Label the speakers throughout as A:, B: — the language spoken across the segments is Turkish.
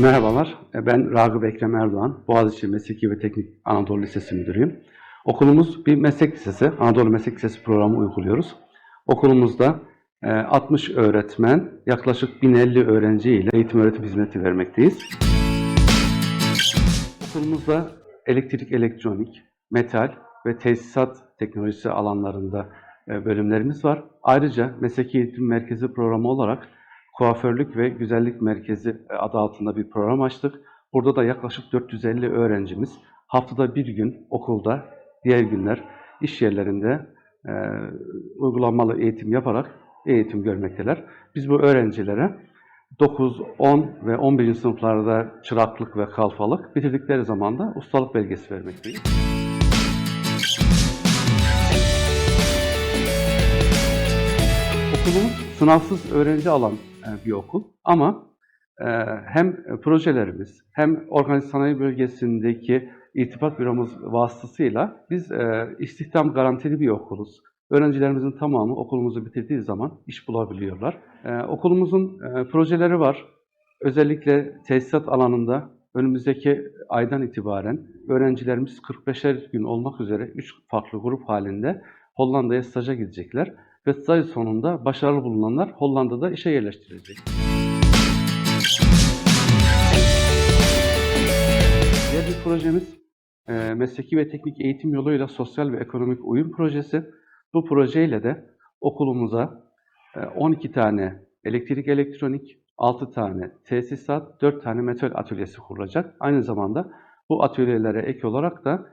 A: Merhabalar, ben Ragıp Ekrem Erdoğan, Boğaziçi Mesleki ve Teknik Anadolu Lisesi Müdürüyüm. Okulumuz bir meslek lisesi, Anadolu Meslek Lisesi programı uyguluyoruz. Okulumuzda e, 60 öğretmen, yaklaşık 1050 öğrenci ile eğitim öğretim hizmeti vermekteyiz. Okulumuzda elektrik, elektronik, metal ve tesisat teknolojisi alanlarında e, bölümlerimiz var. Ayrıca Mesleki Eğitim Merkezi programı olarak Kuaförlük ve Güzellik Merkezi e, adı altında bir program açtık. Burada da yaklaşık 450 öğrencimiz haftada bir gün okulda, diğer günler iş yerlerinde e, uygulamalı eğitim yaparak eğitim görmekteler. Biz bu öğrencilere 9, 10 ve 11. sınıflarda çıraklık ve kalfalık bitirdikleri zaman da ustalık belgesi vermekteyiz. Okulumuz sınavsız öğrenci alan bir okul ama e, hem projelerimiz hem organize sanayi bölgesindeki irtibat büromuz vasıtasıyla biz e, istihdam garantili bir okuluz. Öğrencilerimizin tamamı okulumuzu bitirdiği zaman iş bulabiliyorlar. Okulumuzun projeleri var. Özellikle tesisat alanında önümüzdeki aydan itibaren öğrencilerimiz 45'er gün olmak üzere 3 farklı grup halinde Hollanda'ya staja gidecekler ve staj sonunda başarılı bulunanlar Hollanda'da işe yerleştirilecek. Diğer bir projemiz e, mesleki ve teknik eğitim yoluyla sosyal ve ekonomik uyum projesi. Bu projeyle de okulumuza e, 12 tane elektrik elektronik, 6 tane tesisat, 4 tane metal atölyesi kurulacak. Aynı zamanda bu atölyelere ek olarak da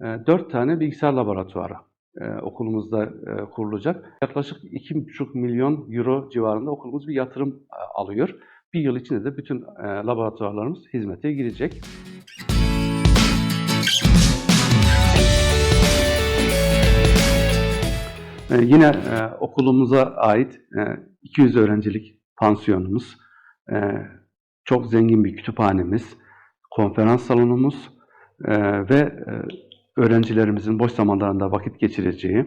A: e, 4 tane bilgisayar laboratuvarı e, okulumuzda e, kurulacak. Yaklaşık 2,5 milyon euro civarında okulumuz bir yatırım e, alıyor. Bir yıl içinde de bütün e, laboratuvarlarımız hizmete girecek. E, yine e, okulumuza ait e, 200 öğrencilik pansiyonumuz, e, çok zengin bir kütüphanemiz, konferans salonumuz e, ve e, öğrencilerimizin boş zamanlarında vakit geçireceği e,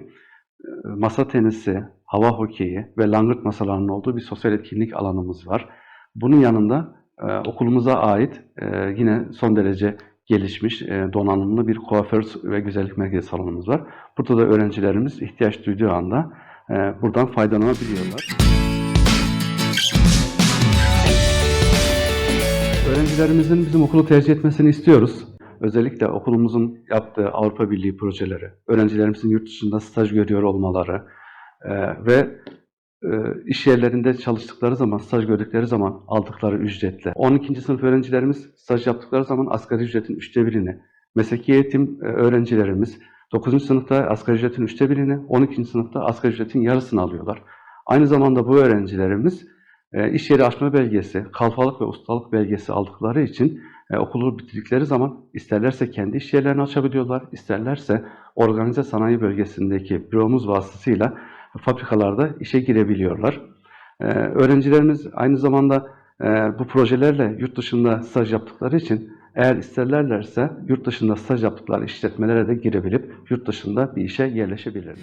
A: masa tenisi, hava hokeyi ve langırt masalarının olduğu bir sosyal etkinlik alanımız var. Bunun yanında e, okulumuza ait e, yine son derece gelişmiş, donanımlı bir kuaför ve güzellik merkezi salonumuz var. Burada da öğrencilerimiz ihtiyaç duyduğu anda buradan faydalanabiliyorlar. Öğrencilerimizin bizim okulu tercih etmesini istiyoruz. Özellikle okulumuzun yaptığı Avrupa Birliği projeleri, öğrencilerimizin yurt dışında staj görüyor olmaları e, ve e, iş yerlerinde çalıştıkları zaman, staj gördükleri zaman aldıkları ücretle. 12. sınıf öğrencilerimiz staj yaptıkları zaman asgari ücretin üçte birini, mesleki eğitim e, öğrencilerimiz 9. sınıfta asgari ücretin üçte birini, 12. sınıfta asgari ücretin yarısını alıyorlar. Aynı zamanda bu öğrencilerimiz e, iş yeri açma belgesi, kalfalık ve ustalık belgesi aldıkları için e, okulu bitirdikleri zaman isterlerse kendi iş yerlerini açabiliyorlar, isterlerse organize sanayi bölgesindeki büromuz vasıtasıyla fabrikalarda işe girebiliyorlar. E, öğrencilerimiz aynı zamanda e, bu projelerle yurt dışında staj yaptıkları için eğer isterlerse yurt dışında staj yaptıkları işletmelere de girebilip yurt dışında bir işe yerleşebilirler.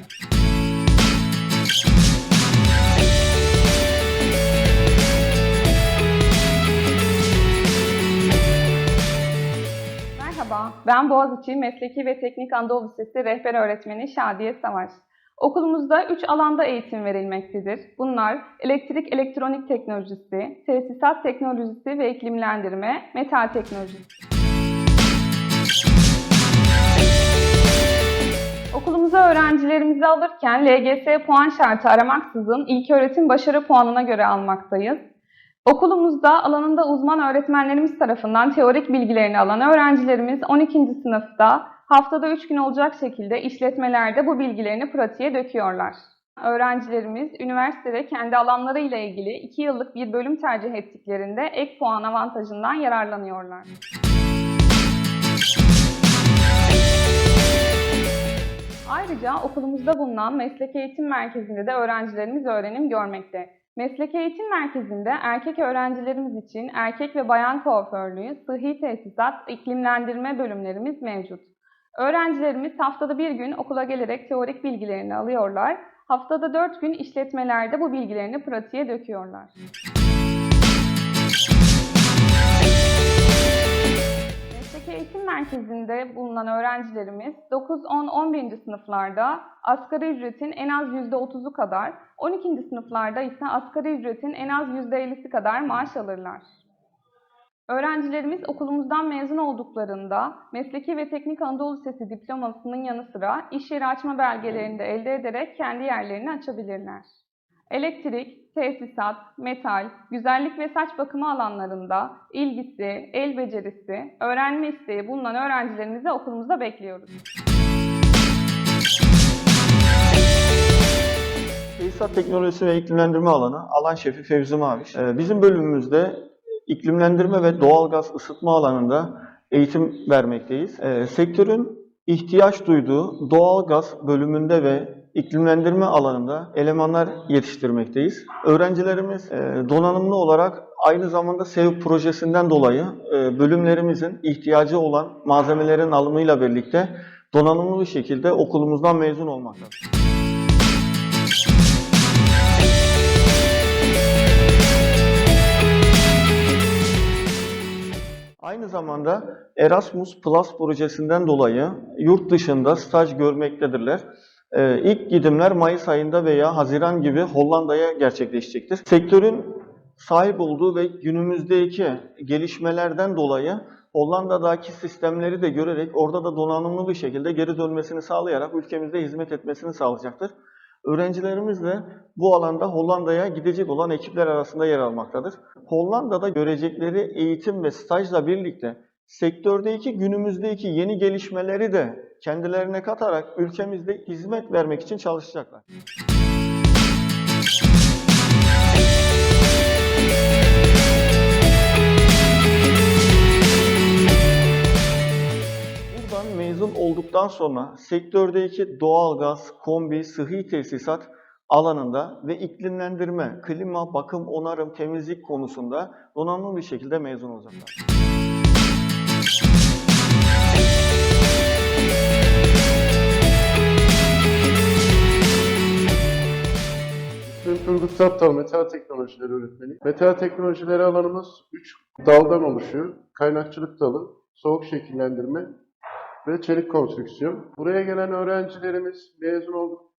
B: Ben Boğaziçi Mesleki ve Teknik Anadolu Lisesi rehber öğretmeni Şadiye Savaş. Okulumuzda 3 alanda eğitim verilmektedir. Bunlar elektrik elektronik teknolojisi, tesisat teknolojisi ve iklimlendirme, metal teknolojisi. Okulumuza öğrencilerimizi alırken LGS puan şartı aramaksızın ilköğretim başarı puanına göre almaktayız. Okulumuzda alanında uzman öğretmenlerimiz tarafından teorik bilgilerini alan öğrencilerimiz 12. sınıfta haftada 3 gün olacak şekilde işletmelerde bu bilgilerini pratiğe döküyorlar. Öğrencilerimiz üniversitede kendi alanları ile ilgili 2 yıllık bir bölüm tercih ettiklerinde ek puan avantajından yararlanıyorlar. Ayrıca okulumuzda bulunan meslek eğitim merkezinde de öğrencilerimiz öğrenim görmekte. Meslek eğitim merkezinde erkek öğrencilerimiz için erkek ve bayan kuaförlüğü, sıhhi tesisat, iklimlendirme bölümlerimiz mevcut. Öğrencilerimiz haftada bir gün okula gelerek teorik bilgilerini alıyorlar. Haftada dört gün işletmelerde bu bilgilerini pratiğe döküyorlar. Merkezinde bulunan öğrencilerimiz 9, 10, 11. sınıflarda asgari ücretin en az %30'u kadar, 12. sınıflarda ise asgari ücretin en az %50'si kadar maaş alırlar. Öğrencilerimiz okulumuzdan mezun olduklarında Mesleki ve Teknik Anadolu Lisesi diplomasının yanı sıra iş yeri açma belgelerini de elde ederek kendi yerlerini açabilirler. Elektrik, tesisat, metal, güzellik ve saç bakımı alanlarında ilgisi, el becerisi, öğrenme isteği bulunan öğrencilerimizi okulumuzda bekliyoruz.
C: Tesisat teknolojisi ve iklimlendirme alanı alan şefi Fevzi Maviş. Ee, Bizim bölümümüzde iklimlendirme ve doğalgaz ısıtma alanında eğitim vermekteyiz. Ee, Sektörün ihtiyaç duyduğu doğalgaz bölümünde ve iklimlendirme alanında elemanlar yetiştirmekteyiz. Öğrencilerimiz e, donanımlı olarak aynı zamanda SEV projesinden dolayı e, bölümlerimizin ihtiyacı olan malzemelerin alımıyla birlikte donanımlı bir şekilde okulumuzdan mezun olmaktadır. Aynı zamanda Erasmus Plus projesinden dolayı yurt dışında staj görmektedirler. Ee, ilk gidimler Mayıs ayında veya Haziran gibi Hollanda'ya gerçekleşecektir. Sektörün sahip olduğu ve günümüzdeki gelişmelerden dolayı Hollanda'daki sistemleri de görerek orada da donanımlı bir şekilde geri dönmesini sağlayarak ülkemizde hizmet etmesini sağlayacaktır. Öğrencilerimiz de bu alanda Hollanda'ya gidecek olan ekipler arasında yer almaktadır. Hollanda'da görecekleri eğitim ve stajla birlikte sektördeki günümüzdeki yeni gelişmeleri de kendilerine katarak ülkemizde hizmet vermek için çalışacaklar. Buradan mezun olduktan sonra sektördeki doğalgaz, kombi, sıhhi tesisat alanında ve iklimlendirme, klima, bakım, onarım, temizlik konusunda donanımlı bir şekilde mezun olacaklar.
D: Turgut Saptal, Metal Teknolojileri öğretmeni. Metal Teknolojileri alanımız 3 daldan oluşuyor. Kaynakçılık dalı, soğuk şekillendirme ve çelik konstrüksiyon. Buraya gelen öğrencilerimiz mezun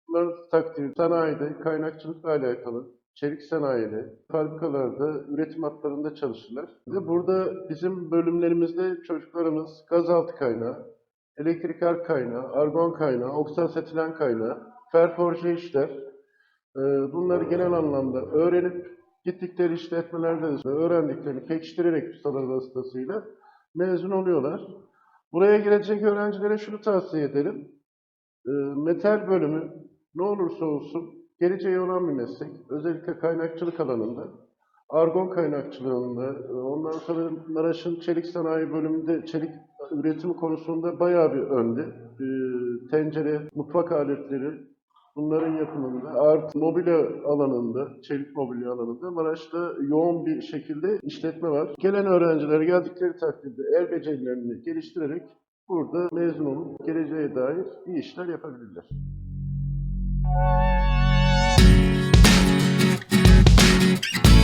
D: oldukları takdirde sanayide, kaynakçılıkla alakalı, çelik sanayide, fabrikalarda, üretim hatlarında çalışırlar. Ve burada bizim bölümlerimizde çocuklarımız gazaltı kaynağı, elektrik ark kaynağı, argon kaynağı, oksansetilен kaynağı, ferforje işler, ee, Bunları genel anlamda öğrenip gittikleri işletmelerde de öğrendiklerini pekiştirerek ustalar vasıtasıyla mezun oluyorlar. Buraya gelecek öğrencilere şunu tavsiye ederim. Ee, Metal bölümü ne olursa olsun geleceği olan bir meslek. Özellikle kaynakçılık alanında. Argon kaynakçılığında, e, ondan sonra Maraş'ın çelik sanayi bölümünde çelik üretimi konusunda bayağı bir önde. Ee, Tencere, mutfak aletleri, Bunların yapımında artı mobilya alanında, çelik mobilya alanında Maraş'ta yoğun bir şekilde işletme var. Gelen öğrenciler geldikleri takdirde el becerilerini geliştirerek burada mezun olup geleceğe dair iyi işler yapabilirler.
E: Thank you.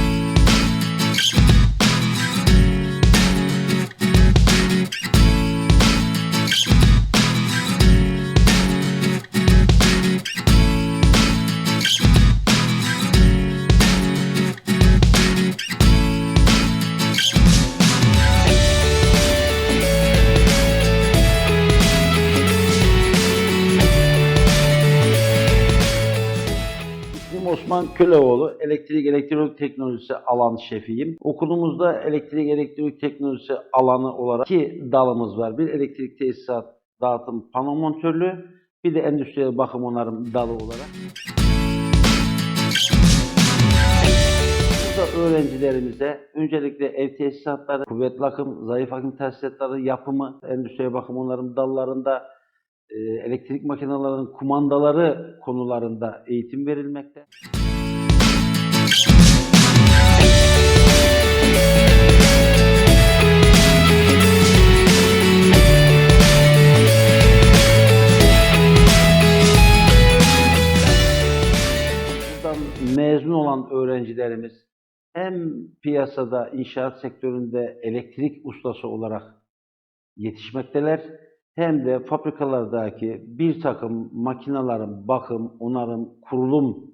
E: Osman Köleoğlu. Elektrik elektronik teknolojisi alan şefiyim. Okulumuzda elektrik elektronik teknolojisi alanı olarak iki dalımız var. Bir elektrik tesisat dağıtım pano montörlüğü, bir de endüstriyel bakım onarım dalı olarak. Burada öğrencilerimize öncelikle ev tesisatları, kuvvetli akım, zayıf akım tesisatları yapımı, endüstriyel bakım onarım dallarında e, elektrik makinelerinin kumandaları konularında eğitim verilmekte. Hem piyasada inşaat sektöründe elektrik ustası olarak yetişmekteler hem de fabrikalardaki bir takım makinelerin bakım, onarım, kurulum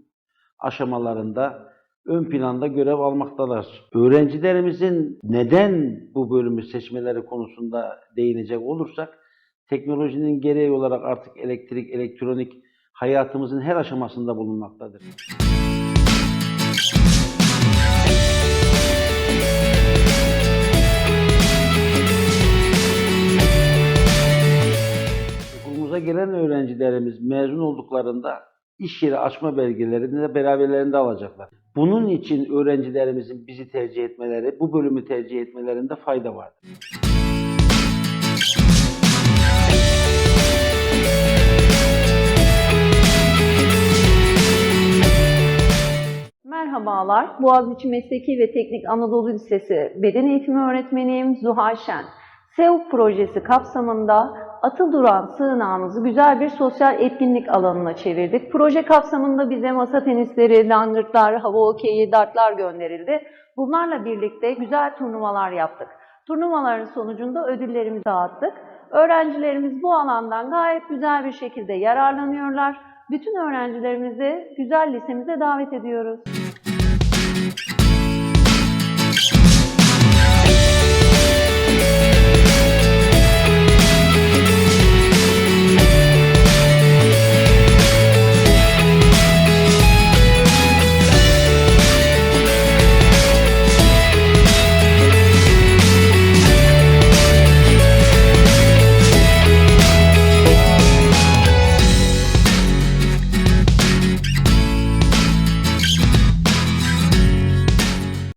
E: aşamalarında ön planda görev almaktalar. Öğrencilerimizin neden bu bölümü seçmeleri konusunda değinecek olursak, teknolojinin gereği olarak artık elektrik, elektronik hayatımızın her aşamasında bulunmaktadır. Gelen öğrencilerimiz mezun olduklarında iş yeri açma belgelerini de beraberlerinde alacaklar. Bunun için öğrencilerimizin bizi tercih etmeleri, bu bölümü tercih etmelerinde fayda vardır.
F: Merhabalar, Boğaziçi Mesleki ve Teknik Anadolu Lisesi Beden Eğitimi Öğretmeniyim Zuhal Şen. SEOK projesi kapsamında atıl duran sığınağımızı güzel bir sosyal etkinlik alanına çevirdik. Proje kapsamında bize masa tenisleri, langırtlar, hava okeyi, dartlar gönderildi. Bunlarla birlikte güzel turnuvalar yaptık. Turnuvaların sonucunda ödüllerimizi dağıttık. Öğrencilerimiz bu alandan gayet güzel bir şekilde yararlanıyorlar. Bütün öğrencilerimizi güzel lisemize davet ediyoruz.